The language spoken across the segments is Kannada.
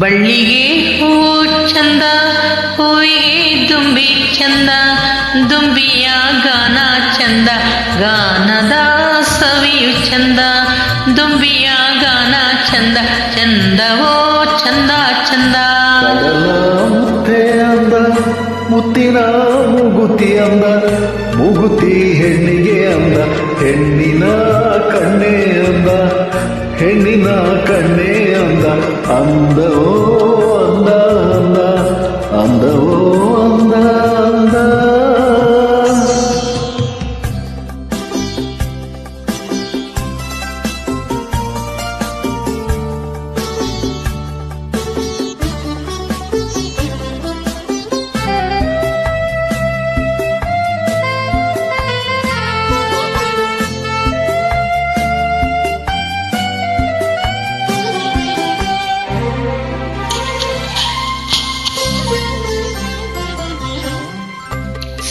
ಬಳ್ಳಿಗೆ ಹೂ ಚಂದ, ಹೂವಿಗೆ ದುಂಬಿ ಚಂದ, ದುಂಬಿಯ ಗಾನ ಚಂದ, ಗಾನದ ಸವಿಯು ಚಂದ, ದುಂಬಿಯ ಗಾನ ಚಂದ, ಚಂದವೋ ಚಂದ ಚಂದ. ಮುತ್ತಿನ ಮುಗುತಿ ಅಂದ ಮುಗುತಿ ಹೆಣ್ಣಿಗೆ ಅಂದ ಹೆಣ್ಣಿನ ಕಣ್ಣೆ ಅಂದ ಹೆಣ್ಣಿನ ಕಣ್ಣೆ ಅಂದ ಅಂದ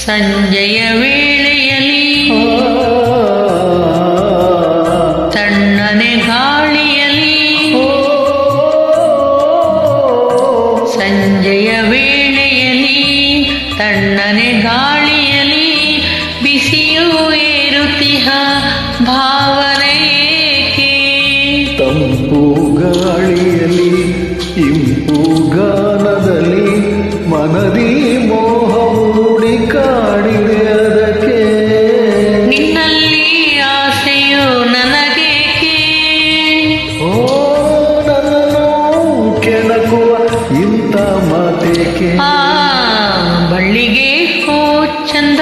ಸಂಜೆಯ ವೇಳೆಯಲ್ಲಿ ತಣ್ಣನೆ ಗಾಳಿಯಲ್ಲಿ ಸಂಜೆಯ ವೇಳೆಯಲ್ಲಿ ತಣ್ಣನೆ ಗಾಳಿಯಲ್ಲಿ ಬಿಸಿಯು ಏರುತ್ತಿಹ ಭಾವನೆ? ತಂಪು ಗಾಳಿಯಲ್ಲಿ ಆ ಬಳ್ಳಿಗೆ ಹೂ ಚಂದ,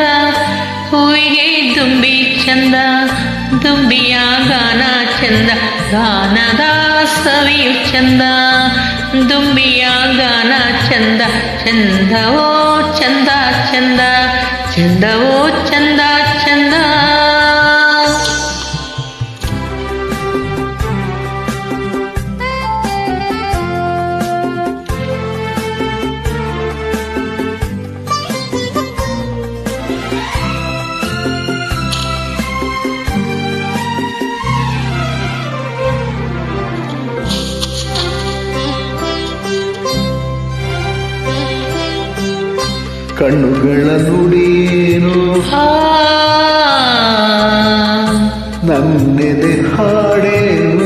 ಹೂವಿಗೆ ದುಂಬಿ ಚಂದ, ದುಂಬಿಯ ಗಾನ ಚಂದ, ಗಾನದ ಸವಿಯು ಚಂದ, ದುಂಬಿಯ ಗಾನ ಚಂದ, ಚಂದವೋ ಚಂದ ಚಂದ, ಚಂದವೋ ಚಂದ ಕಣ್ಣುಗಳ ನುಡಿಯೇನು? ನನ್ನೆದೆ ಹಾಡೇನು?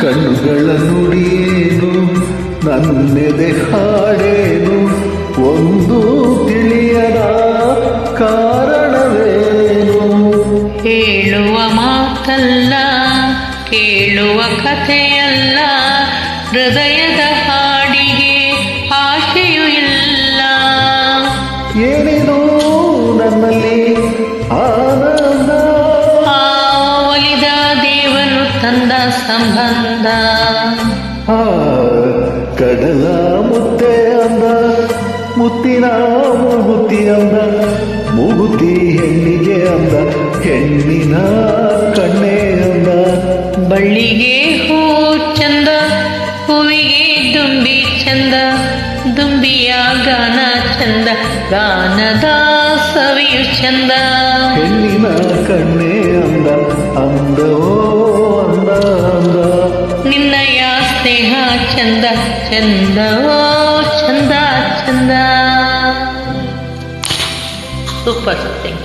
ಕಣ್ಣುಗಳ ನುಡಿಯೇನು? ನನ್ನೆದೆ ಹಾಡೇನು? ಒಂದು ತಿಳಿಯದ ಕಾರಣವೇನು? ಹೇಳುವ ಮಾತಲ್ಲ ಕೇಳುವ ಕಥೆಯಲ್ಲ ಹೃದಯದ ಏನೇನೋ ನನ್ನಲ್ಲಿ ಆನಂದ. ಒಲಿದ ದೇವರು ತಂದ ಸಂಬಂಧ. ಆ ಕಡಲ ಮುತ್ತೆ ಅಂದ ಮುತ್ತಿನ ಮುಗುತಿ ಅಂದ ಮುಗುತಿ ಹೆಣ್ಣಿಗೆ ಅಂದ ಹೆಣ್ಣಿನ ಕಣ್ಣೆ ಅಂದ. ಬಳ್ಳಿಗೆ ಹೂ ಚಂದ ಹೂವಿಗೆ ದುಂಬಿ ಚಂದ ದುಂಬಿಯ ಗಾನ ಚಂದ ಗಾನದ ಸವಿಯು ಚಂದ. ಹೆಣ್ಣಿನ ಕಣ್ಣೆ ಅಂದ ಅಂದವೋ ಅಂದ ಅಂದ. ನಿನ್ನಯ ಸ್ನೇಹ ಚಂದ ಚಂದವೋ ಚಂದ ಚಂದ. Super thank you